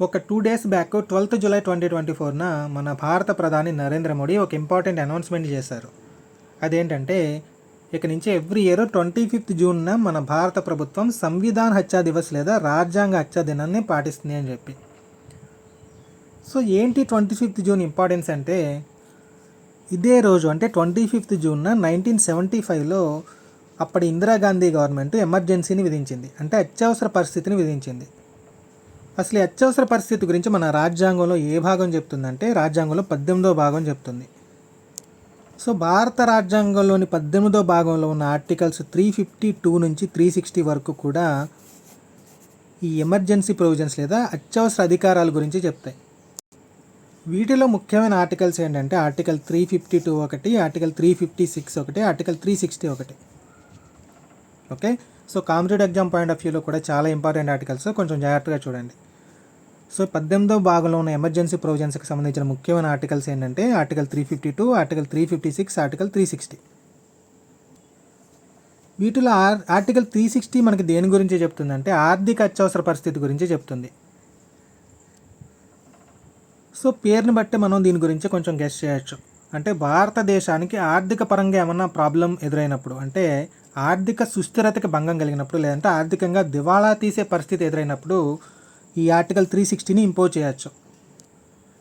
ఒక two days back twelfth July twenty twenty ఫోర్న మన భారత ప్రధాని నరేంద్ర మోడీ ఒక ఇంపార్టెంట్ అనౌన్స్మెంట్ చేశారు. అదేంటంటే ఇక నుంచి ఎవ్రీ ఇయర్ ట్వంటీ ఫిఫ్త్ జూన్న మన భారత ప్రభుత్వం సంవిధాన్ హత్యా దివస్ లేదా రాజ్యాంగ హత్యా దినాన్ని పాటిస్తుంది అని చెప్పి. సో ఏంటి ట్వంటీ ఫిఫ్త్ జూన్ ఇంపార్టెన్స్ అంటే ఇదే రోజు అంటే ట్వంటీ ఫిఫ్త్ జూన్న నైన్టీన్ సెవెంటీ ఫైవ్లో అప్పటి ఇందిరాగాంధీ గవర్నమెంట్ ఎమర్జెన్సీని విధించింది. అంటే అత్యవసర పరిస్థితిని విధించింది. అసలు ఈ అత్యవసర పరిస్థితి గురించి మన రాజ్యాంగంలో ఏ భాగం చెప్తుందంటే రాజ్యాంగంలో పద్దెనిమిదో భాగం చెప్తుంది. సో భారత రాజ్యాంగంలోని పద్దెనిమిదో భాగంలో ఉన్న ఆర్టికల్స్ త్రీ ఫిఫ్టీ టూ నుంచి త్రీ సిక్స్టీ వరకు కూడా ఈ ఎమర్జెన్సీ ప్రొవిజన్స్ లేదా అత్యవసర అధికారాల గురించి చెప్తాయి. వీటిలో ముఖ్యమైన ఆర్టికల్స్ ఏంటంటే ఆర్టికల్ త్రీ ఫిఫ్టీ టూ ఒకటి ఆర్టికల్ త్రీ ఫిఫ్టీ సిక్స్ ఒకటి ఆర్టికల్ త్రీ సిక్స్టీ ఒకటి. Okay? So competitive exam point of వ్యూలో కూడా చాలా ఇంపార్టెంట్ ఆర్టికల్స్ కొంచెం జాగ్రత్తగా చూడండి. సో పద్దెనిమిదో భాగంలో ఉన్న ఎమర్జెన్సీ ప్రొవిజన్స్కి సంబంధించిన ముఖ్యమైన ఆర్టికల్స్ ఏంటంటే article three fifty two article three fifty six article three sixty. వీటిలో ఆర్ ఆర్టికల్ త్రీ సిక్స్టీ మనకి దేని గురించి చెప్తుందంటే ఆర్థిక అత్యవసర పరిస్థితి గురించి చెప్తుంది. సో పేరుని బట్టి మనం దీని గురించి కొంచెం గెస్ట్ చేయొచ్చు. అంటే భారతదేశానికి ఆర్థిక పరంగా ఏమన్నా ప్రాబ్లం ఎదురైనప్పుడు అంటే ఆర్థిక సుస్థిరతకి భంగం కలిగినప్పుడు లేదంటే ఆర్థికంగా దివాళా తీసే పరిస్థితి ఎదురైనప్పుడు ఈ ఆర్టికల్ త్రీ సిక్స్టీని ఇంపోజ్ చేయొచ్చు.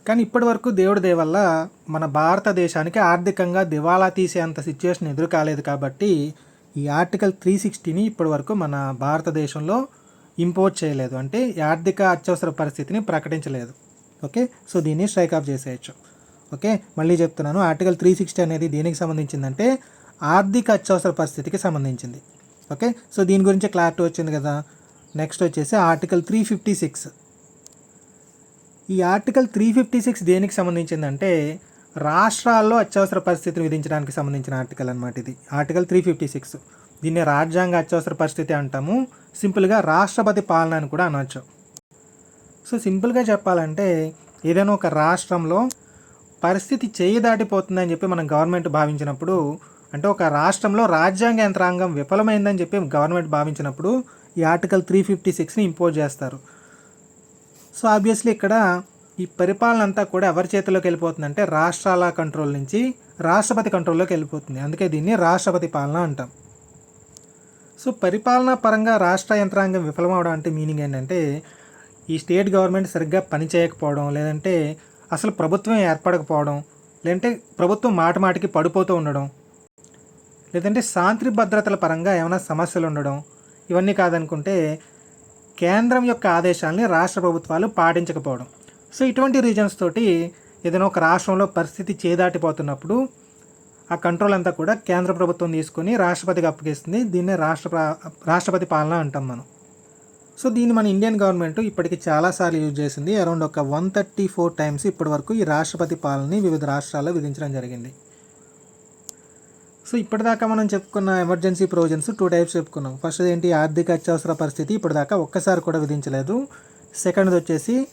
కానీ ఇప్పటి వరకు దేవుడి దేవల్ల మన భారతదేశానికి ఆర్థికంగా దివాలా తీసేంత సిచ్యువేషన్ ఎదురు కాలేదు కాబట్టి ఈ ఆర్టికల్ త్రీ సిక్స్టీని ఇప్పటి వరకు మన భారతదేశంలో ఇంపోజ్ చేయలేదు. అంటే ఆర్థిక అత్యవసర పరిస్థితిని ప్రకటించలేదు. ఓకే? సో దీన్ని స్ట్రైక్ ఆఫ్ చేసేయచ్చు. ఓకే? మళ్ళీ చెప్తున్నాను ఆర్టికల్ త్రీ సిక్స్టీ అనేది దేనికి సంబంధించిందంటే ఆర్థిక అత్యవసర పరిస్థితికి సంబంధించింది. ఓకే? సో దీని గురించి క్లారిటీ వచ్చింది కదా. నెక్స్ట్ వచ్చేసి ఆర్టికల్ త్రీ ఫిఫ్టీ సిక్స్ ఈ ఆర్టికల్ త్రీ ఫిఫ్టీ సిక్స్ దేనికి సంబంధించిందంటే రాష్ట్రాల్లో అత్యవసర పరిస్థితిని విధించడానికి సంబంధించిన ఆర్టికల్ అనమాట ఇది. ఆర్టికల్ త్రీ ఫిఫ్టీ సిక్స్ దీన్ని రాజ్యాంగ అత్యవసర పరిస్థితి అంటాము. సింపుల్గా రాష్ట్రపతి పాలన అని కూడా అనొచ్చు. సో సింపుల్గా చెప్పాలంటే ఏదైనా ఒక రాష్ట్రంలో పరిస్థితి చేయి దాటిపోతుందని చెప్పి మనం గవర్నమెంట్ భావించినప్పుడు అంటే ఒక రాష్ట్రంలో రాజ్యాంగ యంత్రాంగం విఫలమైందని చెప్పి గవర్నమెంట్ భావించినప్పుడు ఈ ఆర్టికల్ త్రీ ఫిఫ్టీ సిక్స్ని ఇంపోజ్ చేస్తారు. సో ఆబ్వియస్లీ ఇక్కడ ఈ పరిపాలన అంతా కూడా ఎవరి చేతిలోకి వెళ్ళిపోతుందంటే రాష్ట్రాల కంట్రోల్ నుంచి రాష్ట్రపతి కంట్రోల్లోకి వెళ్ళిపోతుంది. అందుకే దీన్ని రాష్ట్రపతి పాలన అంటాం. సో పరిపాలనా పరంగా రాష్ట్ర యంత్రాంగం విఫలమవడం అంటే మీనింగ్ ఏంటంటే ఈ స్టేట్ గవర్నమెంట్ సరిగ్గా పనిచేయకపోవడం లేదంటే అసలు ప్రభుత్వం ఏర్పడకపోవడం లేదంటే ప్రభుత్వం మాట మాటికి పడిపోతూ ఉండడం లేదంటే శాంతి భద్రతల పరంగా ఏమైనా సమస్యలు ఉండడం ఇవన్నీ కాదనుకుంటే కేంద్రం యొక్క ఆదేశాలని రాష్ట్ర ప్రభుత్వాలు పాటించకపోవడం. సో ఇటువంటి రీజన్స్ తోటి ఏదైనా ఒక రాష్ట్రంలో పరిస్థితి చేదాటిపోతున్నప్పుడు ఆ కంట్రోల్ అంతా కూడా కేంద్ర ప్రభుత్వం తీసుకొని రాష్ట్రపతికి అప్పగిస్తుంది దీన్నే రాష్ట్ర రాష్ట్రపతి పాలన అంటాం మనం. సో దీన్ని మన ఇండియన్ గవర్నమెంట్ ఇప్పటికి చాలాసార్లు యూజ్ చేసింది. అరౌండ్ ఒక వన్ థర్టీ ఫోర్ టైమ్స్ ఇప్పటి వరకు ఈ రాష్ట్రపతి పాలనని వివిధ రాష్ట్రాల్లో విధించడం జరిగింది. సో ఇప్పటిదాకా మనం చెప్పుకున్న ఎమర్జెన్సీ ప్రొవిజన్స్ టూ టైప్స్ చెప్పుకున్నాం. ఫస్ట్ ఏంటి? ఆర్థిక అత్యవసర పరిస్థితి ఇప్పటిదాకా ఒక్కసారి కూడా విధించలేదు. సెకండ్ది వచ్చేసి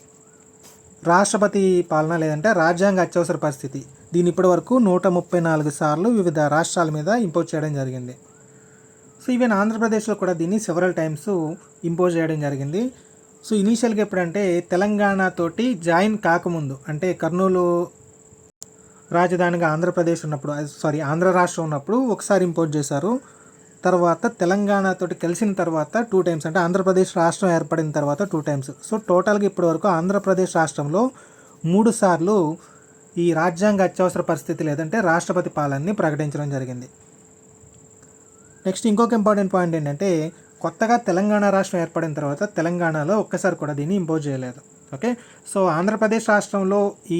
రాష్ట్రపతి పాలన లేదంటే రాజ్యాంగ అత్యవసర పరిస్థితి. దీని ఇప్పటి వరకు నూట ముప్పై నాలుగు సార్లు వివిధ రాష్ట్రాల మీద ఇంపోజ్ చేయడం జరిగింది. సో ఈవెన్ ఆంధ్రప్రదేశ్లో కూడా దీన్ని సెవరల్ టైమ్స్ ఇంపోజ్ చేయడం జరిగింది. సో ఇనీషియల్గా ఎప్పుడంటే తెలంగాణతోటి జాయిన్ కాకముందు అంటే కర్నూలు రాజధానిగా ఆంధ్రప్రదేశ్ ఉన్నప్పుడు సారీ ఆంధ్ర రాష్ట్రం ఉన్నప్పుడు ఒకసారి ఇంపోర్ట్ చేశారు. తర్వాత తెలంగాణతో కలిసిన తర్వాత టూ టైమ్స్ అంటే ఆంధ్రప్రదేశ్ రాష్ట్రం ఏర్పడిన తర్వాత టూ టైమ్స్ సో టోటల్గా ఇప్పటి వరకు ఆంధ్రప్రదేశ్ రాష్ట్రంలో మూడు సార్లు ఈ రాజ్యాంగ అత్యవసర పరిస్థితి లేదంటే రాష్ట్రపతి పాలనని ప్రకటించడం జరిగింది. నెక్స్ట్ ఇంకొక ఇంపార్టెంట్ పాయింట్ ఏంటంటే కొత్తగా తెలంగాణ రాష్ట్రం ఏర్పడిన తర్వాత తెలంగాణలో ఒక్కసారి కూడా దీన్ని ఇంపోజ్ చేయలేదు. ఓకే? సో ఆంధ్రప్రదేశ్ రాష్ట్రంలో ఈ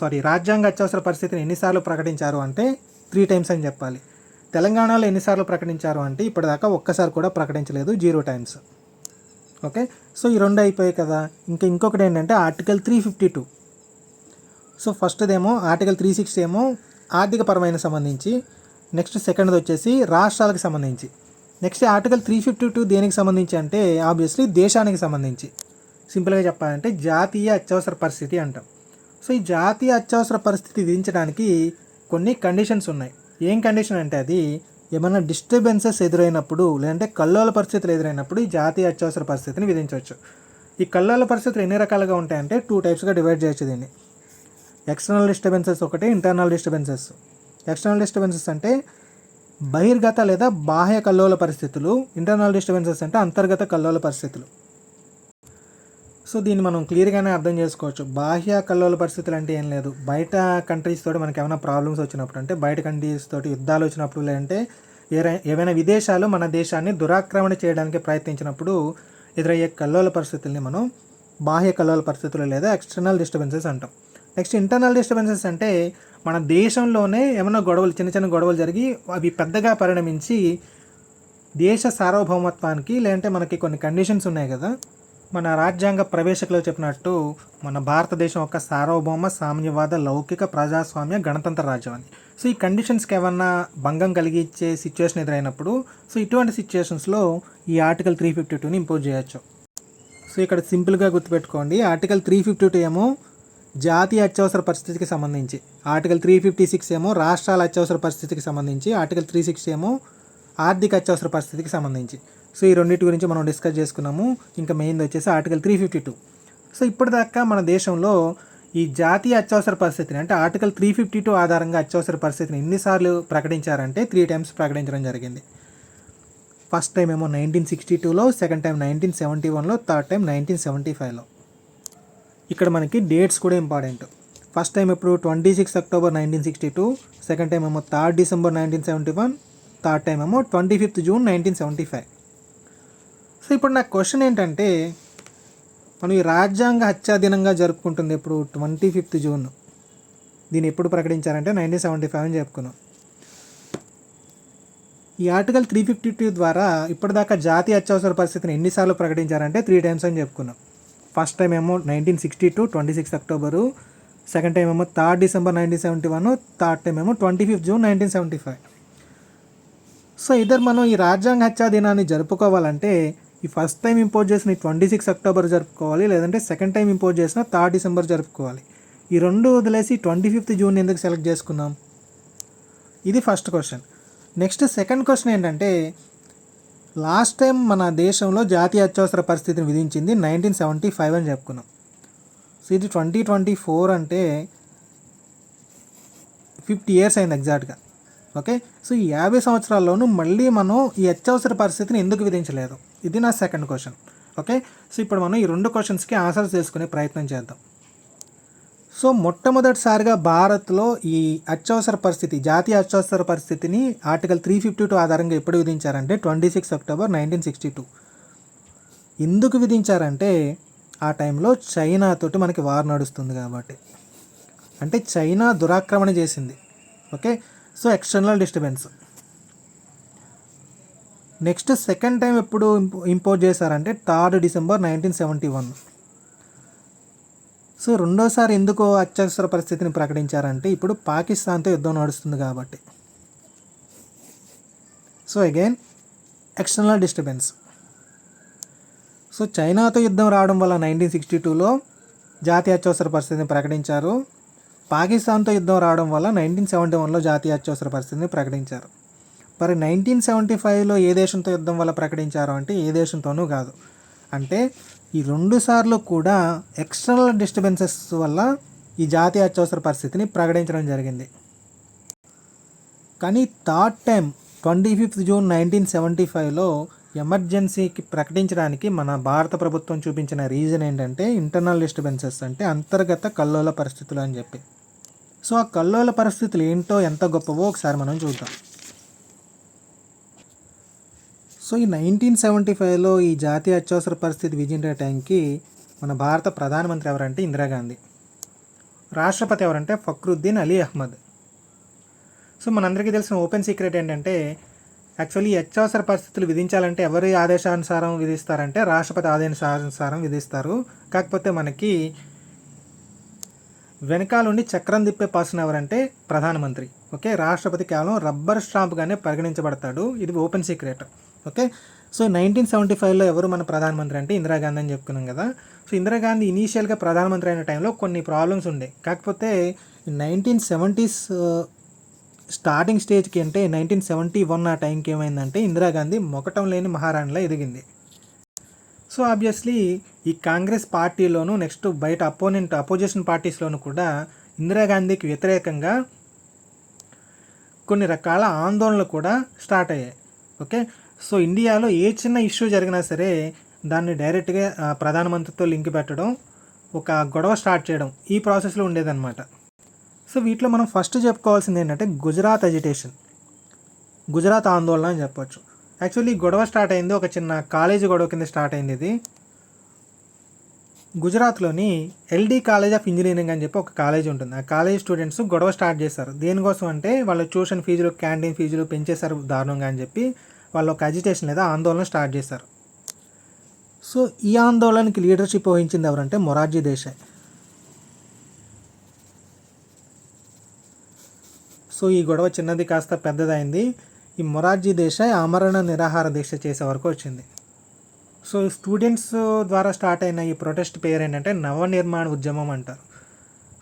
సారీ రాజ్యాంగ అత్యవసర పరిస్థితిని ఎన్నిసార్లు ప్రకటించారు అంటే త్రీ టైమ్స్ అని చెప్పాలి. తెలంగాణలో ఎన్నిసార్లు ప్రకటించారు అంటే ఇప్పటిదాకా ఒక్కసారి కూడా ప్రకటించలేదు జీరో టైమ్స్. ఓకే? సో ఈ రెండు అయిపోయాయి కదా. ఇంకా ఇంకొకటి ఏంటంటే article three fifty two. So ఫస్ట్దేమో article three sixty ఏమో ఆర్థిక పరమైన సంబంధించి నెక్స్ట్ సెకండ్ది వచ్చేసి రాష్ట్రాలకు సంబంధించి. Next article three fifty two దేనికి సంబంధించి అంటే ఆబ్వియస్లీ దేశానికి సంబంధించి. సింపుల్గా చెప్పాలంటే జాతీయ అత్యవసర పరిస్థితి అంటాం. సో ఈ జాతీయ అత్యవసర పరిస్థితి విధించడానికి కొన్ని కండిషన్స్ ఉన్నాయి. ఏం కండిషన్ అంటే అది ఏమైనా డిస్టర్బెన్సెస్ ఎదురైనప్పుడు లేదంటే కల్లోల పరిస్థితులు ఎదురైనప్పుడు ఈ జాతీయ అత్యవసర పరిస్థితిని విధించవచ్చు. ఈ కల్లోల పరిస్థితులు ఎన్ని రకాలుగా ఉంటాయంటే టూ టైప్స్గా డివైడ్ చేయొచ్చు దీన్ని. ఎక్స్టర్నల్ డిస్టర్బెన్సెస్ ఒకటి ఇంటర్నల్ డిస్టర్బెన్సెస్. ఎక్స్టర్నల్ డిస్టర్బెన్సెస్ అంటే బహిర్గత లేదా బాహ్య కల్లోల పరిస్థితులు ఇంటర్నల్ డిస్టర్బెన్సెస్ అంటే అంతర్గత కల్లోల పరిస్థితులు. సో దీన్ని మనం క్లియర్గానే అర్థం చేసుకోవచ్చు. బాహ్య కల్లోల పరిస్థితులు అంటే ఏం లేదు. బయట కంట్రీస్ తోటి మనకి ఏమైనా ప్రాబ్లమ్స్ వచ్చినప్పుడు అంటే బయట కంట్రీస్ తోటి యుద్ధాలు వచ్చినప్పుడు లేదంటే ఏవైనా విదేశాలు మన దేశాన్ని దురాక్రమణ చేయడానికి ప్రయత్నించినప్పుడు ఎదురయ్యే కల్లోల పరిస్థితుల్ని మనం బాహ్య కల్లోల పరిస్థితులు లేదా ఎక్స్టర్నల్ డిస్టర్బెన్సెస్ అంటాం. నెక్స్ట్ ఇంటర్నల్ డిస్టర్బెన్సెస్ అంటే మన దేశంలోనే ఏమైనా గొడవలు చిన్న చిన్న గొడవలు జరిగి అవి పెద్దగా పరిణమించి దేశ సార్వభౌమత్వానికి లేదంటే మనకి కొన్ని కండిషన్స్ ఉన్నాయి కదా. మన రాజ్యాంగ ప్రవేశకులు చెప్పినట్టు మన భారతదేశం ఒక సార్వభౌమ సామ్యవాద లౌకిక ప్రజాస్వామ్య గణతంత్ర రాజ్యం అని. సో ఈ కండిషన్స్కి ఏమన్నా భంగం కలిగించే సిచ్యువేషన్ ఎదురైనప్పుడు సో ఇటువంటి సిచ్యువేషన్స్లో ఈ ఆర్టికల్ త్రీ ఫిఫ్టీ టూని ఇంపోజ్ చేయొచ్చు. సో ఇక్కడ సింపుల్గా గుర్తుపెట్టుకోండి. ఆర్టికల్ త్రీ ఫిఫ్టీ టూ ఏమో జాతీయ అత్యవసర పరిస్థితికి సంబంధించి ఆర్టికల్ త్రీ ఫిఫ్టీ సిక్స్ ఏమో రాష్ట్రాల అత్యవసర పరిస్థితికి సంబంధించి ఆర్టికల్ త్రీ సిక్స్ ఏమో ఆర్థిక అత్యవసర పరిస్థితికి సంబంధించి. సో ఈ రెండింటి గురించి మనం డిస్కస్ చేసుకున్నాము. ఇంకా మెయిన్ వచ్చేసి article three fifty two. So ఇప్పటిదాకా మన దేశంలో ఈ జాతీయ అత్యవసర పరిస్థితిని అంటే ఆర్టికల్ త్రీ ఫిఫ్టీ టూ ఆధారంగా అత్యవసర పరిస్థితిని ఎన్నిసార్లు ప్రకటించారంటే త్రీ టైమ్స్ ప్రకటించడం జరిగింది. ఫస్ట్ టైం ఏమో నైన్టీన్ సిక్స్టీ టూలో సెకండ్ టైం నైన్టీన్ సెవెంటీ వన్లో థర్డ్ టైం నైన్టీన్ సెవెంటీ ఫైవ్లో. ఇక్కడ మనకి డేట్స్ కూడా ఇంపార్టెంట్. ఫస్ట్ టైం ఇప్పుడు twenty six October nineteen sixty two second time ఏమో third December nineteen seventy one third time ఏమో twenty fifth June nineteen seventy five. So ఇప్పుడు నా క్వశ్చన్ ఏంటంటే మనం ఈ రాజ్యాంగ హత్యా దినంగా జరుపుకుంటుంది ఇప్పుడు ట్వంటీ ఫిఫ్త్ జూన్. దీన్ని ఎప్పుడు ప్రకటించారంటే నైన్టీన్ సెవెంటీ ఫైవ్ అని చెప్పుకున్నాం. ఈ ఆర్టికల్ త్రీ ఫిఫ్టీ టూ ద్వారా ఇప్పటిదాకా జాతీయ అత్యవసర పరిస్థితిని ఎన్నిసార్లు ప్రకటించారంటే త్రీ టైమ్స్ అని చెప్పుకున్నాం. ఫస్ట్ టైం ఏమో nineteen sixty two twenty six October. Second time ఏమో third December nineteen seventy one third time ఏమో twenty fifth June nineteen seventy five. So ఇద్దరు మనం ఈ రాజ్యాంగ హత్యా దినాన్ని జరుపుకోవాలంటే ఈ ఫస్ట్ టైం ఇంపోజ్ చేసిన ట్వంటీ సిక్స్ అక్టోబర్ జరుపుకోవాలి లేదంటే సెకండ్ టైం ఇంపోజ్ చేసిన థర్డ్ డిసెంబర్ జరుపుకోవాలి. ఈ రెండు వదిలేసి ట్వంటీ ఫిఫ్త్ జూన్ ఎందుకు సెలెక్ట్ చేసుకున్నాం? ఇది first question next second question ఏంటంటే లాస్ట్ టైం మన దేశంలో జాతీయ అత్యవసర పరిస్థితిని విధించింది నైన్టీన్ సెవెంటీ ఫైవ్ అని చెప్పుకున్నాం. సో ఇది ట్వంటీ ట్వంటీ ఫోర్ అంటే ఫిఫ్టీ ఇయర్స్ అయింది ఎగ్జాక్ట్గా ఓకే సో ఈ యాభై సంవత్సరాల్లోనూ మళ్ళీ మనం ఈ అత్యవసర పరిస్థితిని ఎందుకు విధించలేదు? ఇది నా సెకండ్ క్వశ్చన్ ఓకే సో ఇప్పుడు మనం ఈ రెండు క్వశ్చన్స్కి ఆన్సర్స్ చేసుకునే ప్రయత్నం చేద్దాం. సో మొట్టమొదటిసారిగా భారత్లో ఈ అత్యవసర పరిస్థితి జాతీయ అత్యవసర పరిస్థితిని ఆర్టికల్ త్రీ ఫిఫ్టీ టూ ఆధారంగా ఎప్పుడు విధించారంటే twenty six October nineteen sixty two ఎందుకు విధించారంటే ఆ టైంలో చైనాతోటి మనకి వార్ నడుస్తుంది కాబట్టి. అంటే చైనా దురాక్రమణ చేసింది. Okay so external disturbance next second time ఎప్పుడు ఇంపోజ్ చేశారంటే third December nineteen seventy one. So రెండోసారి ఎందుకు అత్యవసర పరిస్థితిని ప్రకటించారంటే ఇప్పుడు పాకిస్తాన్తో యుద్ధం నడుస్తుంది కాబట్టి. So again external disturbance. So చైనాతో యుద్ధం రావడం వల్ల నైన్టీన్ సిక్స్టీ టూలో జాతీయ అత్యవసర పరిస్థితిని ప్రకటించారు. పాకిస్తాన్తో యుద్ధం రావడం వల్ల నైన్టీన్ సెవెంటీ వన్లో జాతీయ అత్యవసర పరిస్థితిని ప్రకటించారు. మరి నైన్టీన్ సెవెంటీ ఫైవ్లో ఏ దేశంతో యుద్ధం వల్ల ప్రకటించారు అంటే ఏ దేశంతోనూ కాదు. అంటే ఈ రెండు సార్లు కూడా ఎక్స్టర్నల్ డిస్టర్బెన్సెస్ వల్ల ఈ జాతీయ అత్యవసర పరిస్థితిని ప్రకటించడం జరిగింది. కానీ third time twenty fifth June nineteen seventy ఫైవ్లో ఎమర్జెన్సీకి ప్రకటించడానికి మన భారత ప్రభుత్వం చూపించిన రీజన్ ఏంటంటే ఇంటర్నల్ డిస్టర్బెన్సెస్ అంటే అంతర్గత కల్లోల పరిస్థితులు అని చెప్పి. సో ఆ కల్లోల పరిస్థితులు ఏంటో ఎంత గొప్పవో ఒకసారి మనం చూద్దాం. సో ఈ నైన్టీన్ సెవెంటీ ఫైవ్లో ఈ జాతీయ అత్యవసర పరిస్థితి విధించే టైంకి మన భారత ప్రధానమంత్రి ఎవరంటే ఇందిరాగాంధీ. రాష్ట్రపతి ఎవరంటే ఫక్రుద్దీన్ అలీ అహ్మద్. సో మనందరికీ తెలిసిన ఓపెన్ సీక్రెట్ ఏంటంటే యాక్చువల్లీ అత్యవసర పరిస్థితులు విధించాలంటే ఎవరి ఆదేశానుసారం విధిస్తారంటే రాష్ట్రపతి ఆదేశానుసారం విధిస్తారు. కాకపోతే మనకి వెనకాలండి చక్రం తిప్పే పర్సన్ ఎవరంటే ప్రధానమంత్రి. ఓకే? రాష్ట్రపతి కేవలం రబ్బర్ స్టాంప్గానే పరిగణించబడతాడు. ఇది open secret. Okay? So nineteen seventy ఫైవ్లో ఎవరు మన ప్రధానమంత్రి అంటే ఇందిరాగాంధీ అని చెప్పుకున్నాం కదా. సో ఇందిరాగాంధీ ఇనీషియల్గా ప్రధానమంత్రి అయిన టైంలో కొన్ని ప్రాబ్లమ్స్ ఉండే. కాకపోతే నైన్టీన్ సెవెంటీస్ స్టార్టింగ్ స్టేజ్కి అంటే నైన్టీన్ సెవెంటీ వన్ ఆ టైంకి ఏమైందంటే ఇందిరాగాంధీ మొకటం లేని మహారాణిలా ఎదిగింది. సో ఆబ్వియస్లీ ఈ కాంగ్రెస్ పార్టీలోను నెక్స్ట్ బయట అపోనెంట్ అపోజిషన్ పార్టీస్లోను కూడా ఇందిరాగాంధీకి వ్యతిరేకంగా కొన్ని రకాల ఆందోళనలు కూడా స్టార్ట్ అయ్యాయి. ఓకే? సో ఇండియాలో ఏ చిన్న ఇష్యూ జరిగినా సరే దాన్ని డైరెక్ట్గా ప్రధానమంత్రితో లింక్ పెట్టడం ఒక గొడవ స్టార్ట్ చేయడం ఈ ప్రాసెస్లో ఉండేదన్నమాట. సో వీటిలో మనం ఫస్ట్ చెప్పుకోవాల్సింది ఏంటంటే గుజరాత్ అజిటేషన్ గుజరాత్ ఆందోళన అని చెప్పొచ్చు. యాక్చువల్లీ గొడవ స్టార్ట్ అయింది ఒక చిన్న కాలేజీ గొడవ కింద స్టార్ట్ అయింది ఇది. గుజరాత్లోని ఎల్డి కాలేజ్ ఆఫ్ ఇంజనీరింగ్ అని చెప్పి ఒక కాలేజ్ ఉంటుంది. ఆ కాలేజ్ స్టూడెంట్స్ గొడవ స్టార్ట్ చేశారు దేనికోసం అంటే వాళ్ళ ట్యూషన్ ఫీజులు క్యాంటీన్ ఫీజులు పెంచేశారు దారుణంగా అని చెప్పి. వాళ్ళు ఒక అజిటేషన్ లేదా ఆందోళన స్టార్ట్ చేశారు. సో ఈ ఆందోళనకి లీడర్షిప్ వహించింది ఎవరంటే మొరార్జీ దేశాయ్. సో ఈ గొడవ చిన్నది కాస్త పెద్దదైంది. ఈ మొరార్జీ దేశాయ్ ఆమరణ నిరాహార దీక్ష చేసే వరకు వచ్చింది. సో స్టూడెంట్స్ ద్వారా స్టార్ట్ అయిన ఈ ప్రొటెస్ట్ పేరు ఏంటంటే నవనిర్మాణ ఉద్యమం అంటారు.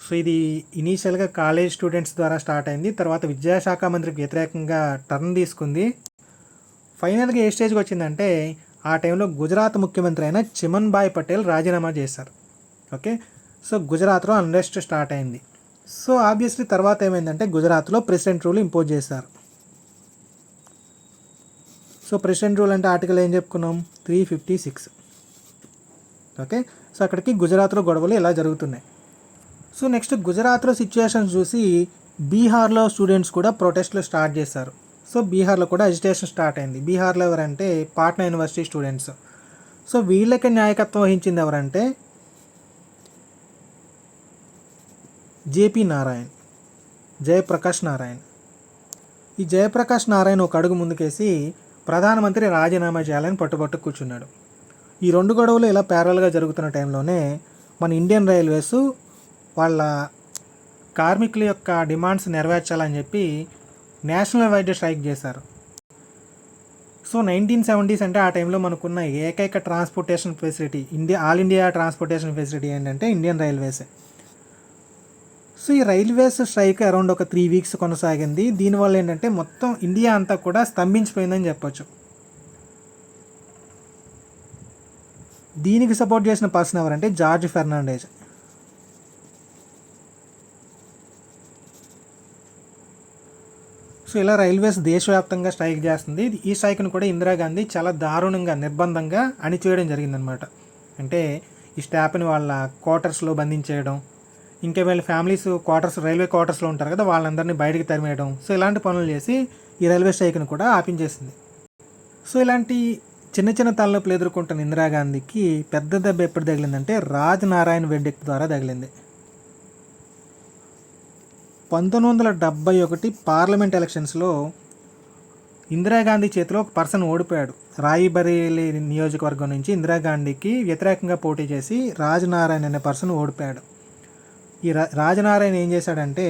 సో ఇది ఇనీషియల్గా కాలేజ్ స్టూడెంట్స్ ద్వారా స్టార్ట్ అయింది. తర్వాత విద్యాశాఖ మంత్రికి వ్యతిరేకంగా టర్న్ తీసుకుంది. ఫైనల్గా ఏ స్టేజ్కి వచ్చిందంటే ఆ టైంలో గుజరాత్ ముఖ్యమంత్రి అయిన చిమన్ భాయ్ పటేల్ రాజీనామా చేశారు. ఓకే? సో గుజరాత్లో అన్రెస్ట్ స్టార్ట్ అయింది. సో ఆబ్వియస్లీ తర్వాత ఏమైందంటే గుజరాత్లో ప్రెసిడెంట్ రూల్ ఇంపోజ్ చేశారు. సో ప్రెసిడెంట్ రూల్ అంటే ఆర్టికల్ ఏం చెప్పుకున్నాం? Three fifty six. Okay? So అక్కడికి గుజరాత్లో గొడవలు ఇలా జరుగుతున్నాయి. సో నెక్స్ట్ గుజరాత్లో సిచ్యువేషన్స్ చూసి బీహార్లో స్టూడెంట్స్ కూడా ప్రొటెస్ట్లు స్టార్ట్ చేశారు. సో బీహార్లో కూడా అజిటేషన్ స్టార్ట్ అయింది. బీహార్లో ఎవరంటే పాట్నా యూనివర్సిటీ స్టూడెంట్స్. సో వీళ్ళకి నాయకత్వం వహించింది ఎవరంటే జేపీ నారాయణ్ జయప్రకాష్ నారాయణ్. ఈ జయప్రకాష్ నారాయణ ఒక అడుగు ముందుకేసి ప్రధానమంత్రి రాజీనామా చేయాలని పట్టుబట్టు కూర్చున్నాడు. ఈ రెండు గొడవలు ఇలా ప్యారల్గా జరుగుతున్న టైంలోనే మన ఇండియన్ రైల్వేస్ వాళ్ళ కార్మికుల యొక్క డిమాండ్స్ నెరవేర్చాలని చెప్పి నేషనల్ వైడ్ స్ట్రైక్ చేశారు. సో నైన్టీన్ సెవెంటీస్ అంటే ఆ టైంలో మనకున్న ఏకైక transportation facility India all India transportation facility ఏంటంటే ఇండియన్ రైల్వేసే. సో ఈ రైల్వేస్ స్ట్రైక్ అరౌండ్ ఒక త్రీ వీక్స్ కొనసాగింది. దీనివల్ల ఏంటంటే మొత్తం ఇండియా అంతా కూడా స్తంభించిపోయిందని చెప్పొచ్చు. దీనికి సపోర్ట్ చేసిన పర్సన్ ఎవరంటే జార్జ్ ఫెర్నాండేజ్. ఇలా రైల్వేస్ దేశవ్యాప్తంగా స్ట్రైక్ చేస్తుంది. ఈ స్ట్రైక్ను కూడా ఇందిరాగాంధీ చాలా దారుణంగా నిర్బంధంగా అణిచివేయడం జరిగిందనమాట అంటే ఈ స్టాఫ్ని వాళ్ళ క్వార్టర్స్లో బంధించేయడం ఇంకా వీళ్ళ ఫ్యామిలీస్ క్వార్టర్స్ రైల్వే క్వార్టర్స్లో ఉంటారు కదా వాళ్ళందరినీ బయటకు తరిమేయడం. సో ఇలాంటి పనులు చేసి ఈ రైల్వే స్ట్రైక్ను కూడా ఆపించేసింది. సో ఇలాంటి చిన్న చిన్న తలనొప్పులు ఎదుర్కొంటున్న ఇందిరాగాంధీకి పెద్ద దెబ్బ ఎప్పుడు తగిలిందంటే రాజ్ నారాయణ వెడ్డిక్ ద్వారా తగిలింది. పంతొమ్మిది వందల డెబ్బై ఒకటి పార్లమెంట్ ఎలక్షన్స్లో ఇందిరాగాంధీ చేతిలో ఒక పర్సన్ ఓడిపోయాడు. రాయిబరేలి నియోజకవర్గం నుంచి ఇందిరాగాంధీకి వ్యతిరేకంగా పోటీ చేసి రాజనారాయణ అనే పర్సన్ ఓడిపోయాడు. ఈ రా రాజనారాయణ ఏం చేశాడంటే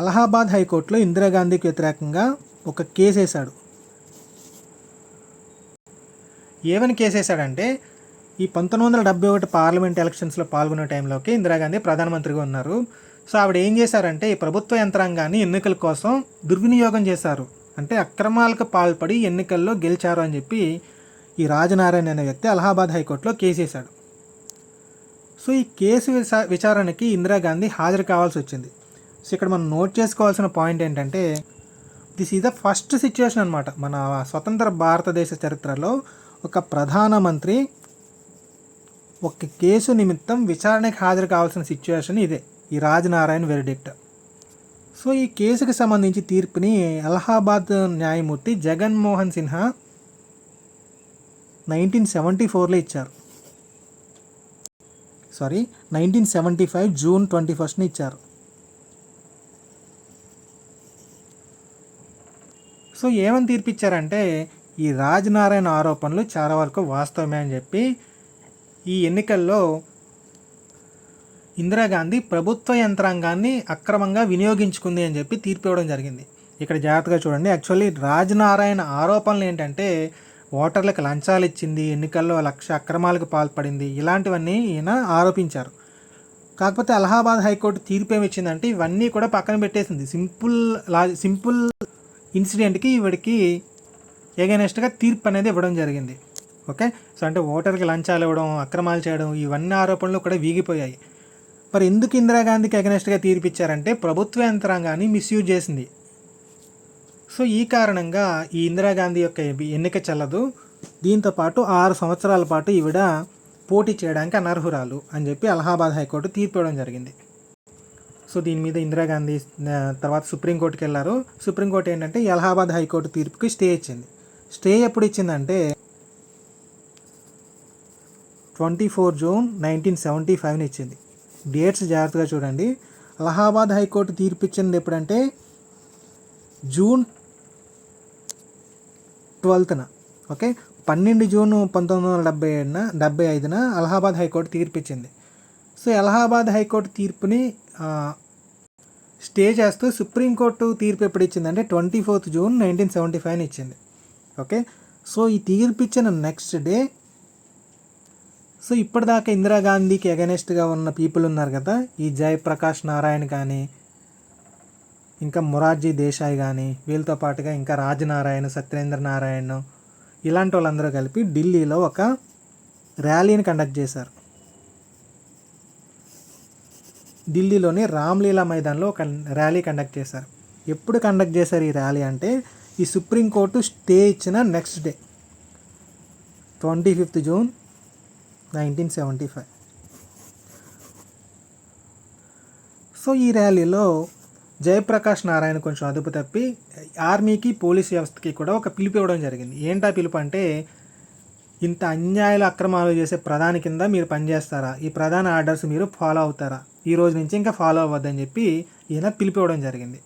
అలహాబాద్ హైకోర్టులో ఇందిరాగాంధీకి వ్యతిరేకంగా ఒక కేసు వేశాడు ఏమని కేసు వేశాడంటే ఈ పంతొమ్మిది వందల డెబ్బై ఒకటి పార్లమెంట్ ఎలక్షన్స్లో పాల్గొనే టైంలోకి ఇందిరాగాంధీ ప్రధానమంత్రిగా ఉన్నారు. సో ఆవిడ ఏం చేశారంటే ఈ ప్రభుత్వ యంత్రాంగాన్ని ఎన్నికల కోసం దుర్వినియోగం చేశారు. అంటే అక్రమాలకు పాల్పడి ఎన్నికల్లో గెలిచారు అని చెప్పి ఈ రాజనారాయణ అనే వ్యక్తి అలహాబాద్ హైకోర్టులో కేసేశాడు సో ఈ కేసు విచారణకి ఇందిరాగాంధీ హాజరు కావాల్సి వచ్చింది. సో ఇక్కడ మనం నోట్ చేసుకోవాల్సిన పాయింట్ ఏంటంటే this is the first situation అనమాట మన స్వతంత్ర భారతదేశ చరిత్రలో ఒక ప్రధానమంత్రి ఒక కేసు నిమిత్తం విచారణకి హాజరు కావాల్సిన సిచ్యువేషన్ ఇదే. ఈ రాజనారాయణ వెరిడిక్ట్ సో ఈ కేసుకి సంబంధించి తీర్పుని అలహాబాద్ న్యాయమూర్తి జగన్మోహన్ సిన్హా నైన్టీన్ సెవెంటీ ఫోర్లో ఇచ్చారు. Sorry nineteen seventy five June twenty ఫస్ట్ని ఇచ్చారు. సో ఏమని తీర్పిచ్చారంటే ఈ రాజనారాయణ ఆరోపణలు చాలా వరకు వాస్తవమే అని చెప్పి ఈ ఎన్నికల్లో ఇందిరాగాంధీ ప్రభుత్వ యంత్రాంగాన్ని అక్రమంగా వినియోగించుకుంది అని చెప్పి తీర్పు ఇవ్వడం జరిగింది. ఇక్కడ జాగ్రత్తగా చూడండి. యాక్చువల్లీ రాజనారాయణ ఆరోపణలు ఏంటంటే ఓటర్లకు లంచాలు ఇచ్చింది ఎన్నికల్లో లక్ష అక్రమాలకు పాల్పడింది ఇలాంటివన్నీ ఈయన ఆరోపించారు. కాకపోతే అలహాబాద్ హైకోర్టు తీర్పు ఏమిచ్చిందంటే ఇవన్నీ కూడా పక్కన పెట్టేసింది. సింపుల్ లా సింపుల్ ఇన్సిడెంట్కి ఈవిడికి ఎగనెస్ట్గా తీర్పు అనేది ఇవ్వడం జరిగింది. ఓకే? సో అంటే ఓటర్కి లంచాలు ఇవ్వడం అక్రమాలు చేయడం ఇవన్నీ ఆరోపణలు కూడా వీగిపోయాయి. మరి ఎందుకు ఇందిరాగాంధీకి అగనెస్ట్గా తీర్పిచ్చారంటే ప్రభుత్వ యంత్రాంగాన్ని మిస్యూజ్ చేసింది. సో ఈ కారణంగా ఈ ఇందిరాగాంధీ యొక్క ఎన్నిక చెల్లదు. దీంతో పాటు ఆరు సంవత్సరాల పాటు ఈవిడ పోటీ చేయడానికి అనర్హురాలు అని చెప్పి అలహాబాద్ హైకోర్టు తీర్పు ఇవ్వడం జరిగింది. సో దీని మీద ఇందిరాగాంధీ తర్వాత సుప్రీంకోర్టుకి వెళ్ళారు. సుప్రీంకోర్టు ఏంటంటే అలహాబాద్ హైకోర్టు తీర్పుకి స్టే ఇచ్చింది. స్టే ఎప్పుడు ఇచ్చిందంటే twenty four June nineteen seventy ఫైవ్ని ఇచ్చింది. డేట్స్ జాగ్రత్తగా చూడండి. అలహాబాద్ హైకోర్టు తీర్పు ఇచ్చింది ఎప్పుడంటే జూన్ ట్వెల్త్న ఓకే? పన్నెండు జూన్ పంతొమ్మిది వందల డెబ్బై ఏడున డెబ్బై ఐదున అలహాబాద్ హైకోర్టు తీర్పిచ్చింది. సో అలహాబాద్ హైకోర్టు తీర్పుని స్టే చేస్తూ సుప్రీంకోర్టు తీర్పు ఎప్పుడు ఇచ్చిందంటే twenty fourth June nineteen seventy ఫైవ్ని ఇచ్చింది. ఓకే? సో ఈ తీర్పు ఇచ్చిన నెక్స్ట్ డే సో ఇప్పటిదాకా ఇందిరాగాంధీకి అగెనెస్ట్గా ఉన్న పీపుల్ ఉన్నారు కదా ఈ జయప్రకాష్ నారాయణ కానీ ఇంకా మొరార్జీ దేశాయ్ కానీ వీళ్ళతో పాటుగా ఇంకా రాజనారాయణ సత్యేంద్ర నారాయణ ఇలాంటి వాళ్ళందరూ కలిపి ఢిల్లీలో ఒక ర్యాలీని కండక్ట్ చేశారు. ఢిల్లీలోని రామ్లీలా మైదాన్లో ఒక ర్యాలీ కండక్ట్ చేశారు. ఎప్పుడు కండక్ట్ చేశారు ఈ ర్యాలీ అంటే ఈ సుప్రీంకోర్టు స్టే ఇచ్చిన next day twenty fifth June nineteen seventy five. So ఈ ర్యాలీలో జయప్రకాష్ నారాయణ కొంచెం అదుపు తప్పి ఆర్మీకి పోలీస్ వ్యవస్థకి కూడా ఒక పిలుపు ఇవ్వడం జరిగింది. ఏంటా పిలుపు అంటే ఇంత అన్యాయాలు అక్రమాలు చేసే ప్రధాని కింద మీరు పనిచేస్తారా? ఈ ప్రధాన ఆర్డర్స్ మీరు ఫాలో అవుతారా? ఈ రోజు నుంచి ఇంకా ఫాలో అవ్వద్దని చెప్పి ఈయన పిలిపివ్వడం జరిగింది.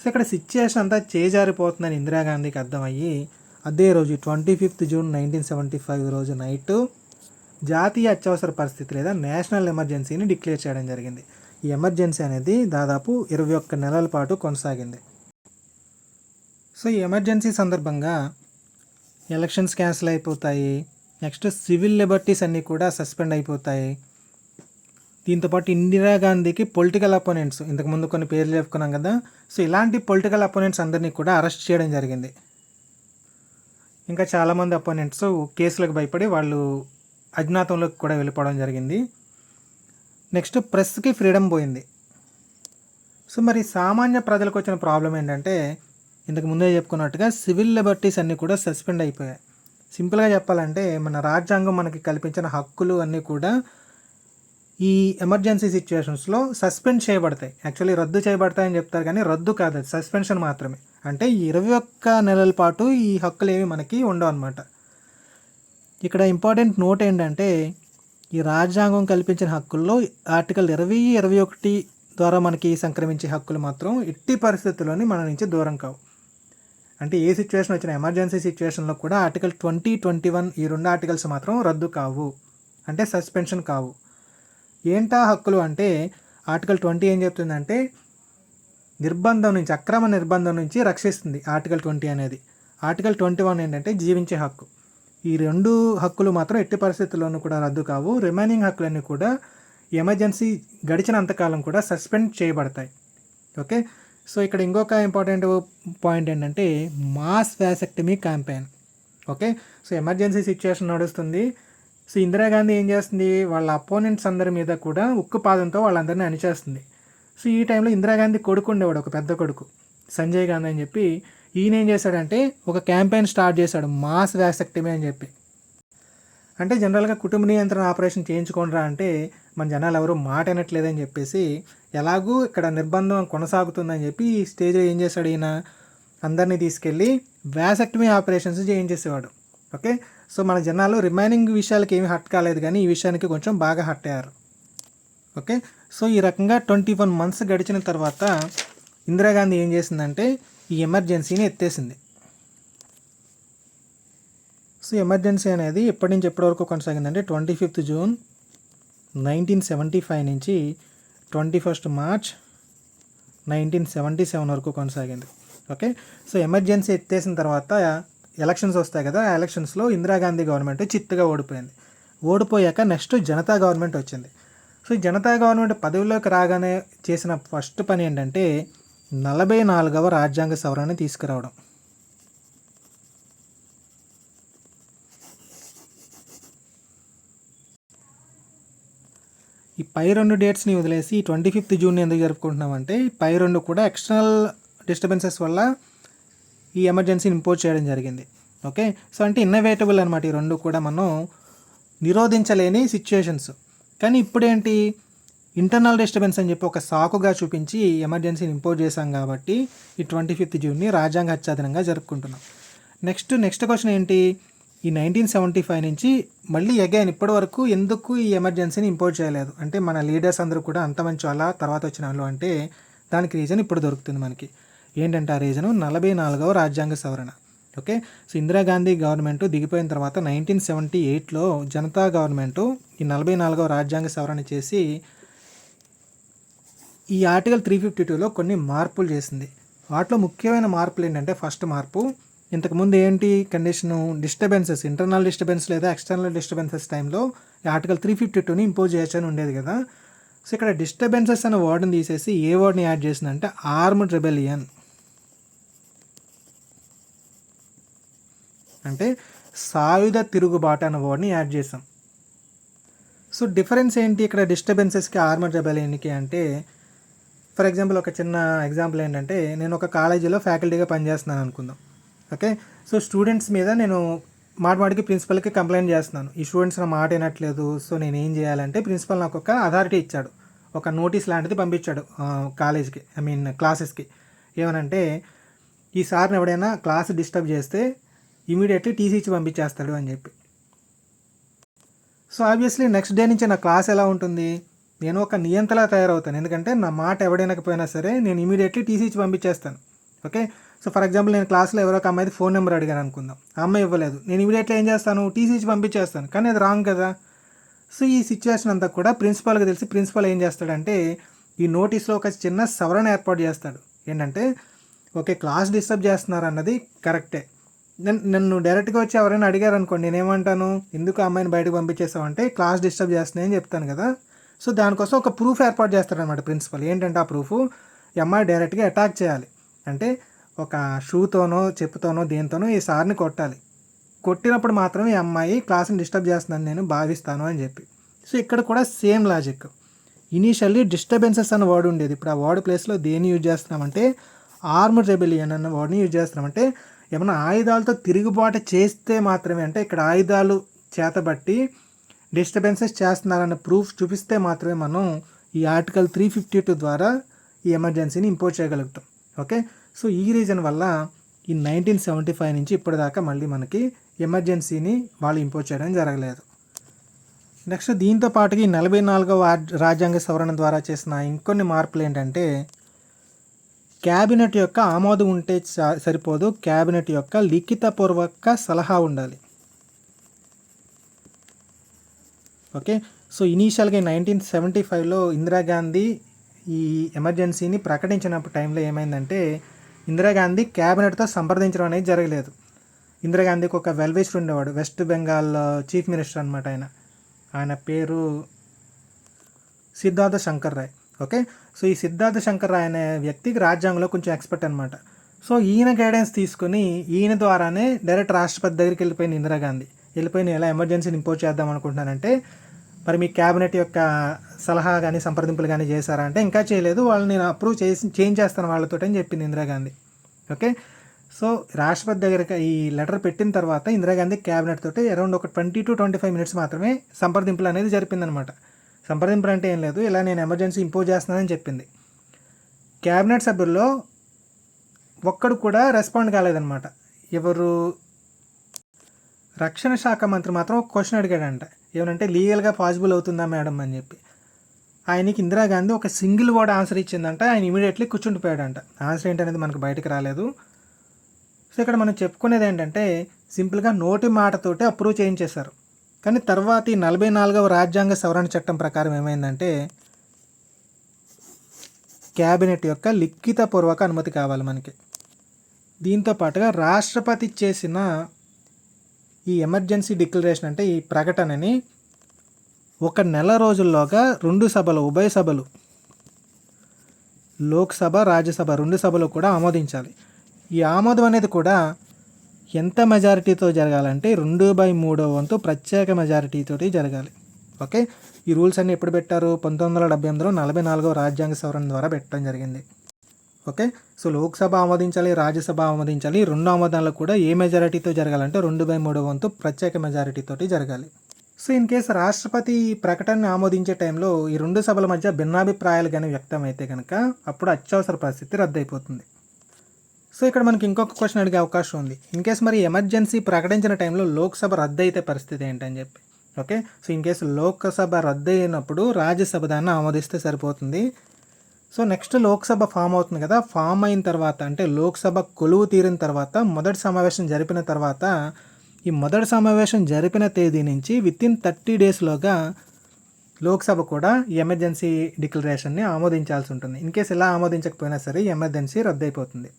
సో ఇక్కడ సిచ్యుయేషన్ అంతా చేజారిపోతుందని ఇందిరాగాంధీకి అర్థమయ్యి అదే రోజు twenty fifth June nineteen seventy five రోజు నైట్ జాతీయ అత్యవసర పరిస్థితి లేదా నేషనల్ ఎమర్జెన్సీని డిక్లేర్ చేయడం జరిగింది. ఈ ఎమర్జెన్సీ అనేది దాదాపు ఇరవై ఒక్క నెలల పాటు కొనసాగింది. సో ఈ ఎమర్జెన్సీ సందర్భంగా ఎలక్షన్స్ క్యాన్సిల్ అయిపోతాయి. నెక్స్ట్ సివిల్ లిబర్టీస్ అన్నీ కూడా సస్పెండ్ అయిపోతాయి. దీంతోపాటు ఇందిరాగాంధీకి పొలిటికల్ అపోనెంట్స్ ఇంతకుముందు కొన్ని పేర్లు చెప్పుకున్నాం కదా. సో ఇలాంటి పొలిటికల్ అపోనెంట్స్ అందరినీ కూడా అరెస్ట్ చేయడం జరిగింది. ఇంకా చాలామంది అపోనెంట్స్ కేసులకు భయపడి వాళ్ళు అజ్ఞాతంలోకి కూడా వెళ్ళిపోవడం జరిగింది. నెక్స్ట్ ప్రెస్కి ఫ్రీడమ్ పోయింది. సో మరి సామాన్య ప్రజలకు వచ్చిన ప్రాబ్లం ఏంటంటే ఇంతకు ముందే చెప్పుకున్నట్టుగా సివిల్ లిబర్టీస్ అన్నీ కూడా సస్పెండ్ అయిపోయాయి. సింపుల్గా చెప్పాలంటే మన రాజ్యాంగం మనకి కల్పించిన హక్కులు అన్నీ కూడా ఈ ఎమర్జెన్సీ సిచ్యువేషన్స్లో సస్పెండ్ చేయబడతాయి. యాక్చువల్లీ రద్దు చేయబడతాయని చెప్తారు కానీ రద్దు కాదు సస్పెన్షన్ మాత్రమే. అంటే ఇరవై ఒక్క నెలల పాటు ఈ హక్కులు ఏవి మనకి ఉండవు అనమాట ఇక్కడ ఇంపార్టెంట్ నోట్ ఏంటంటే ఈ రాజ్యాంగం కల్పించిన హక్కుల్లో ఆర్టికల్ ఇరవై ఇరవై ఒకటి ద్వారా మనకి సంక్రమించే హక్కులు మాత్రం ఎట్టి పరిస్థితుల్లోని మన నుంచి దూరం కావు. అంటే ఏ సిచ్యువేషన్ వచ్చిన ఎమర్జెన్సీ సిచ్యువేషన్లో కూడా ఆర్టికల్ ట్వంటీ ట్వంటీ వన్ ఈ రెండు ఆర్టికల్స్ మాత్రం రద్దు కావు. అంటే సస్పెన్షన్ కావు. ఏంటా హక్కులు అంటే ఆర్టికల్ ట్వంటీ ఏం చెప్తుందంటే నిర్బంధం నుంచి అక్రమ నిర్బంధం నుంచి రక్షిస్తుంది ఆర్టికల్ ట్వంటీ అనేది. ఆర్టికల్ ట్వంటీ వన్ ఏంటంటే జీవించే హక్కు. ఈ రెండు హక్కులు మాత్రం ఎట్టి పరిస్థితుల్లోనూ కూడా రద్దు కావు. రిమైనింగ్ హక్కులన్నీ కూడా ఎమర్జెన్సీ గడిచినంతకాలం కూడా సస్పెండ్ చేయబడతాయి. ఓకే సో ఇక్కడ ఇంకొక ఇంపార్టెంట్ పాయింట్ ఏంటంటే mass vasectomy campaign okay so emergency situation నడుస్తుంది. సో ఇందిరాగాంధీ ఏం చేస్తుంది? వాళ్ళ అపోనెంట్స్ అందరి మీద కూడా ఉక్కు పాదంతో వాళ్ళందరినీ అణిచేస్తుంది. సో ఈ టైంలో ఇందిరాగాంధీ కొడుకు ఉండేవాడు ఒక పెద్ద కొడుకు. సంజయ్ గాంధీ అని చెప్పి ఈయన ఏం చేశాడంటే ఒక క్యాంపెయిన్ స్టార్ట్ చేశాడు మాస్ వ్యాసెక్టమీ అని చెప్పి. అంటే జనరల్గా కుటుంబ నియంత్రణ ఆపరేషన్ చేయించుకోనరా అంటే మన జనాలు ఎవరు మాట వినట్లేదని చెప్పేసి ఎలాగూ ఇక్కడ నిర్బంధం కొనసాగుతుందని చెప్పి ఈ స్టేజ్లో ఏం చేశాడు ఈయన? అందరినీ తీసుకెళ్ళి వ్యాసక్టమీ ఆపరేషన్స్ చేయించేసేవాడు. ఓకే? సో మన జనాలు రిమైనింగ్ విషయాలకి ఏమీ హట్ కాలేదు కానీ ఈ విషయానికి కొంచెం బాగా హట్ అయ్యారు. ఓకే? సో ఈ రకంగా ట్వంటీ వన్ మంత్స్ గడిచిన తర్వాత ఇందిరాగాంధీ ఏం చేసిందంటే ఈ ఎమర్జెన్సీని ఎత్తేసింది. సో ఎమర్జెన్సీ అనేది ఎప్పటి నుంచి ఎప్పటి వరకు కొనసాగిందంటే twenty fifth June nineteen seventy five నుంచి twenty first March nineteen seventy seven వరకు కొనసాగింది. ఓకే? సో ఎమర్జెన్సీ ఎత్తేసిన తర్వాత ఎలక్షన్స్ వస్తాయి కదా ఆ ఎలక్షన్స్లో ఇందిరాగాంధీ గవర్నమెంట్ చిత్తుగా ఓడిపోయింది. ఓడిపోయాక నెక్స్ట్ జనతా గవర్నమెంట్ వచ్చింది. సో జనతా గవర్నమెంట్ పదవిలోకి రాగానే చేసిన ఫస్ట్ పని ఏంటంటే నలభై నాలుగవ రాజ్యాంగ సవరణ తీసుకురావడం. ఈ పై రెండు డేట్స్ని వదిలేసి ట్వంటీ ఫిఫ్త్ జూన్ ఎందుకు జరుపుకుంటున్నామంటే ఈ పై రెండు కూడా ఎక్స్టర్నల్ డిస్టర్బెన్సెస్ వల్ల ఈ ఎమర్జెన్సీని ఇంపోజ్ చేయడం జరిగింది. ఓకే? సో అంటే ఇన్నోవేటబుల్ అనమాట ఈ రెండు కూడా మనం నిరోధించలేని సిచ్యుయేషన్స్. కానీ ఇప్పుడేంటి? ఇంటర్నల్ డిస్టర్బెన్స్ అని చెప్పి ఒక సాకుగా చూపించి ఎమర్జెన్సీని ఇంపోజ్ చేశాం కాబట్టి ఈ ట్వంటీ ఫిఫ్త్ జూన్ని రాజ్యాంగ హత్యాదినంగా జరుపుకుంటున్నాం. నెక్స్ట్ నెక్స్ట్ క్వశ్చన్ ఏంటి? ఈ నైన్టీన్ సెవెంటీ ఫైవ్ నుంచి మళ్ళీ అగైన్ ఇప్పటి వరకు ఎందుకు ఈ ఎమర్జెన్సీని ఇంపోజ్ చేయలేదు? అంటే మన లీడర్స్ అందరూ కూడా అంత మంచి వాళ్ళ తర్వాత వచ్చిన వాళ్ళు అంటే దానికి రీజన్ ఇప్పుడు దొరుకుతుంది మనకి. ఏంటంటే ఆ రీజను నలభై నాలుగవ రాజ్యాంగ సవరణ. ఓకే? సో ఇందిరాగాంధీ గవర్నమెంట్ దిగిపోయిన తర్వాత నైన్టీన్ సెవెంటీ ఎయిట్లో జనతా గవర్నమెంట్ ఈ నలభై నాలుగవ రాజ్యాంగ సవరణ చేసి ఈ ఆర్టికల్ త్రీ ఫిఫ్టీ టూలో కొన్ని మార్పులు చేసింది. వాటిలో ముఖ్యమైన మార్పులు ఏంటంటే ఫస్ట్ మార్పు ఇంతకుముందు ఏంటి కండిషను డిస్టర్బెన్సెస్ ఇంటర్నల్ డిస్టర్బెన్స్ లేదా ఎక్స్టర్నల్ డిస్టర్బెన్సెస్ టైంలో ఈ ఆర్టికల్ త్రీ ఫిఫ్టీ టూని ఇంపోజ్ చేయొచ్చని ఉండేది కదా. సో ఇక్కడ డిస్టర్బెన్సెస్ అనే వర్డ్ని తీసేసి ఏ వర్డ్ని యాడ్ చేసిందంటే ఆర్మ్డ్ రెబెలియన్ అంటే సాయుధ తిరుగుబాటు అన్న వర్డ్ని యాడ్ చేసాం సో డిఫరెన్స్ ఏంటి ఇక్కడ డిస్టర్బెన్సెస్కి ఆర్మర్ రెబెలియన్కి అంటే ఫర్ ఎగ్జాంపుల్ ఒక చిన్న ఎగ్జాంపుల్ ఏంటంటే నేను ఒక కాలేజీలో ఫ్యాకల్టీగా పనిచేస్తున్నాను అనుకుందాం. ఓకే సో స్టూడెంట్స్ మీద నేను మాట మాటికి ప్రిన్సిపల్కి కంప్లైంట్ చేస్తున్నాను. ఈ స్టూడెంట్స్ నా మాట వినట్లేదు సో నేను ఏం చేయాలంటే ప్రిన్సిపల్ నాకు ఒక అథారిటీ ఇచ్చాడు. ఒక నోటీస్ లాంటిది పంపించాడు కాలేజ్కి ఐ మీన్ క్లాసెస్కి ఏమనంటే ఈ సార్ని ఎవడైనా క్లాస్ డిస్టర్బ్ చేస్తే ఇమీడియట్లీ టీసీ ఇచ్చి పంపించేస్తాడు అని చెప్పి. సో ఆబ్వియస్లీ నెక్స్ట్ డే నుంచి నా క్లాస్ ఎలా ఉంటుంది? నేను ఒక నియంతలా తయారవుతాను. ఎందుకంటే నా మాట ఎవడైనకపోయినా సరే నేను ఇమీడియట్లీ టీసీ ఇచ్చి పంపించేస్తాను. ఓకే సో ఫర్ ఎగ్జాంపుల్ నేను క్లాస్లో ఎవరో ఒక అమ్మాయిది ఫోన్ నెంబర్ అడిగాను అనుకుందాం. ఆ అమ్మాయి ఇవ్వలేదు. నేను ఇమీడియట్లీ ఏం చేస్తాను? టీసీ ఇచ్చి పంపించేస్తాను. కానీ అది రాంగ్ కదా. సో ఈ సిచ్యువేషన్ అంతా కూడా ప్రిన్సిపాల్కి తెలిసి ప్రిన్సిపాల్ ఏం చేస్తాడంటే ఈ నోటీస్లో ఒక చిన్న సవరణ ఏర్పాటు చేస్తాడు. ఏంటంటే ఓకే క్లాస్ డిస్టర్బ్ చేస్తున్నారు అన్నది కరెక్టే నన్ను డైరెక్ట్గా వచ్చి ఎవరైనా అడిగారు అనుకోండి నేనేమంటాను? ఎందుకు అమ్మాయిని బయటకు పంపించేసావంటే క్లాస్ డిస్టర్బ్ చేస్తున్నాయని చెప్తాను కదా. సో దానికోసం ఒక ప్రూఫ్ ఏర్పాటు చేస్తారనమాట ప్రిన్సిపల్. ఏంటంటే ఆ ప్రూఫ్ అమ్మాయి డైరెక్ట్గా అటాక్ చేయాలి. అంటే ఒక షూతోనో చెప్పుతోనో దేనితోనో ఈ సార్ని కొట్టాలి. కొట్టినప్పుడు మాత్రమే ఈ అమ్మాయి క్లాస్ని డిస్టర్బ్ చేస్తుందని నేను భావిస్తాను అని చెప్పి. సో ఇక్కడ కూడా సేమ్ లాజిక్. ఇనీషియల్లీ డిస్టర్బెన్సెస్ అన్న వర్డ్ ఉండేది. ఇప్పుడు ఆ వర్డ్ ప్లేస్లో దేన్ని యూజ్ చేస్తున్నామంటే ఆర్మర్ రెబిలియన్ అన్న వర్డ్ని యూజ్ చేస్తున్నామంటే ఏమైనా ఆయుధాలతో తిరుగుబాటు చేస్తే మాత్రమే అంటే ఇక్కడ ఆయుధాలు చేతబట్టి డిస్టర్బెన్సెస్ చేస్తున్నారన్న ప్రూఫ్ చూపిస్తే మాత్రమే మనం ఈ ఆర్టికల్ త్రీ ఫిఫ్టీ టూ ద్వారా ఈ ఎమర్జెన్సీని ఇంపోజ్ చేయగలుగుతాం. ఓకే? సో ఈ రీజన్ వల్ల ఈ నైన్టీన్ సెవెంటీ ఫైవ్ నుంచి ఇప్పటిదాకా మళ్ళీ మనకి ఎమర్జెన్సీని వాళ్ళు ఇంపోజ్ చేయడం జరగలేదు. నెక్స్ట్ దీంతో పాటుగా ఈ నలభై నాలుగవ రాజ్యాంగ సవరణ ద్వారా చేసిన ఇంకొన్ని మార్పులు ఏంటంటే క్యాబినెట్ యొక్క ఆమోదం ఉంటే సరిపోదు. క్యాబినెట్ యొక్క లిఖితపూర్వక సలహా ఉండాలి. ఓకే? సో ఇనీషియల్గా నైన్టీన్ సెవెంటీ ఫైవ్లో ఇందిరాగాంధీ ఈ ఎమర్జెన్సీని ప్రకటించినప్పుడు టైంలో ఏమైందంటే ఇందిరాగాంధీ క్యాబినెట్తో సంప్రదించడం అనేది జరగలేదు. ఇందిరాగాంధీకి ఒక వెల్విషర్ ఉండేవాడు వెస్ట్ బెంగాల్ చీఫ్ మినిస్టర్ అనమాట ఆయన. ఆయన పేరు సిద్ధార్థ శంకర్ రాయ్ ఓకే? సో ఈ సిద్ధార్థ శంకర్ రాయ్ అనే వ్యక్తికి రాజ్యాంగంలో కొంచెం ఎక్స్పర్ట్ అనమాట సో ఈయన గైడెన్స్ తీసుకుని ఈయన ద్వారానే డైరెక్ట్ రాష్ట్రపతి దగ్గరికి వెళ్ళిపోయింది ఇందిరాగాంధీ వెళ్ళిపోయిన ఎలా ఎమర్జెన్సీని ఇంపోజ్ చేద్దాం అనుకుంటున్నానంటే మరి మీ క్యాబినెట్ యొక్క సలహా కానీ సంప్రదింపులు కానీ చేశారా? అంటే ఇంకా చేయలేదు. వాళ్ళు నేను అప్రూవ్ చేసి చేంజ్ చేస్తాను వాళ్ళతో అని చెప్పింది ఇందిరాగాంధీ ఓకే? సో రాష్ట్రపతి దగ్గర ఈ లెటర్ పెట్టిన తర్వాత ఇందిరాగాంధీ క్యాబినెట్ తోటి అరౌండ్ ఒక twenty to twenty five minutes మాత్రమే సంప్రదింపులు అనేది జరిపిందనమాట సంప్రదింపులు అంటే ఏం లేదు. ఇలా నేను ఎమర్జెన్సీ ఇంపోజ్ చేస్తున్నానని చెప్పింది. క్యాబినెట్ సభ్యుల్లో ఒక్కడు కూడా రెస్పాండ్ కాలేదన్నమాట. ఎవరు రక్షణ శాఖ మంత్రి మాత్రం ఒక క్వశ్చన్ అడిగాడంట. ఏమనంటే లీగల్గా పాసిబుల్ అవుతుందా మేడం? అని చెప్పి. ఆయనకి ఇందిరాగాంధీ ఒక సింగిల్ వర్డ్ ఆన్సర్ ఇచ్చిందంట. ఆయన ఇమీడియట్లీ కూర్చుండిపోయాడంట. ఆన్సర్ ఏంటనేది మనకు బయటకు రాలేదు. సో ఇక్కడ మనం చెప్పుకునేది ఏంటంటే సింపుల్గా నోటి మాటతోటే అప్రూవ్ చేయించేశారు. కానీ తర్వాత ఈ నలభై నాలుగవ రాజ్యాంగ సవరణ చట్టం ప్రకారం ఏమైందంటే క్యాబినెట్ యొక్క లిఖితపూర్వక అనుమతి కావాలి మనకి. దీంతో పాటుగా రాష్ట్రపతి చేసిన ఈ ఎమర్జెన్సీ డిక్లరేషన్ అంటే ఈ ప్రకటనని ఒక నెల రోజుల్లోగా రెండు సభలు ఉభయ సభలు లోక్సభ రాజ్యసభ రెండు సభలు కూడా ఆమోదించాలి. ఈ ఆమోదం అనేది కూడా ఎంత మెజారిటీతో జరగాలంటే రెండు బై మూడో వంతు ప్రత్యేక మెజారిటీతోటి జరగాలి. ఓకే? ఈ రూల్స్ అన్ని ఎప్పుడు పెట్టారు? పంతొమ్మిది వందల డెబ్బై ఎనిమిదిలో నలభై నాలుగవ రాజ్యాంగ సవరణ ద్వారా పెట్టడం జరిగింది. ఓకే? సో లోక్సభ ఆమోదించాలి రాజ్యసభ ఆమోదించాలి రెండు ఆమోదాలు కూడా ఏ మెజారిటీతో జరగాలంటే రెండు బై మూడో వంతు ప్రత్యేక మెజారిటీతోటి జరగాలి. సో ఇన్ కేసు రాష్ట్రపతి ప్రకటనను ప్రకటనని ఆమోదించే టైంలో ఈ రెండు సభల మధ్య భిన్నాభిప్రాయాలు కానీ వ్యక్తం అయితే కనుక అప్పుడు అత్యవసర పరిస్థితి రద్దయిపోతుంది. సో ఇక్కడ మనకి ఇంకొక క్వశ్చన్ అడిగే అవకాశం ఉంది. ఇన్ కేస్ మరి ఎమర్జెన్సీ ప్రకటించిన టైంలో లోక్సభ రద్దు అయితే పరిస్థితి ఏంటని చెప్పి. Okay? So in case Lok Sabha రద్దు అయినప్పుడు రాజ్యసభ దాన్ని ఆమోదిస్తే సరిపోతుంది. సో నెక్స్ట్ లోక్సభ ఫామ్ అవుతుంది కదా. ఫామ్ అయిన తర్వాత అంటే లోక్సభ కొలువు తీరిన తర్వాత మొదటి సమావేశం జరిపిన తర్వాత ఈ మొదటి సమావేశం జరిపిన తేదీ నుంచి విత్ ఇన్ థర్టీ డేస్లోగా లోక్సభ కూడా ఈ ఎమర్జెన్సీ డిక్లరేషన్ని ఆమోదించాల్సి ఉంటుంది. ఇన్ కేసు ఇలా ఆమోదించకపోయినా సరే ఎమర్జెన్సీ రద్దయిపోతుంది.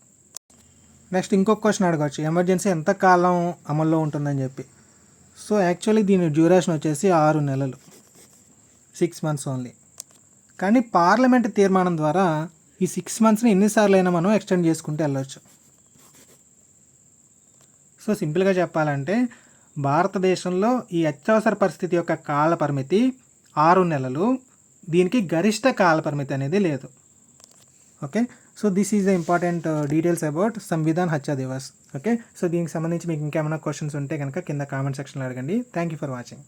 నెక్స్ట్ ఇంకొక క్వశ్చన్ అడగవచ్చు ఎమర్జెన్సీ ఎంత కాలం అమల్లో ఉంటుందని చెప్పి. సో యాక్చువల్లీ దీని డ్యూరేషన్ వచ్చేసి ఆరు నెలలు. సిక్స్ మంత్స్ ఓన్లీ కానీ పార్లమెంట్ తీర్మానం ద్వారా ఈ సిక్స్ మంత్స్ని ఎన్నిసార్లు అయినా మనం ఎక్స్టెండ్ చేసుకుంటూ వెళ్ళవచ్చు సో సింపుల్గా చెప్పాలంటే భారతదేశంలో ఈ అత్యవసర పరిస్థితి యొక్క కాల పరిమితి ఆరు నెలలు దీనికి గరిష్ట కాల పరిమితి అనేది లేదు. Okay? So this is the important details about Samvidhan Hatya Diwas. Okay? So దీనికి సంబంధించి మీకు ఇంకేమైనా క్వశ్చన్స్ ఉంటే కనుక కింద కామెంట్ సెక్షన్లో అడగండి. Thank you for watching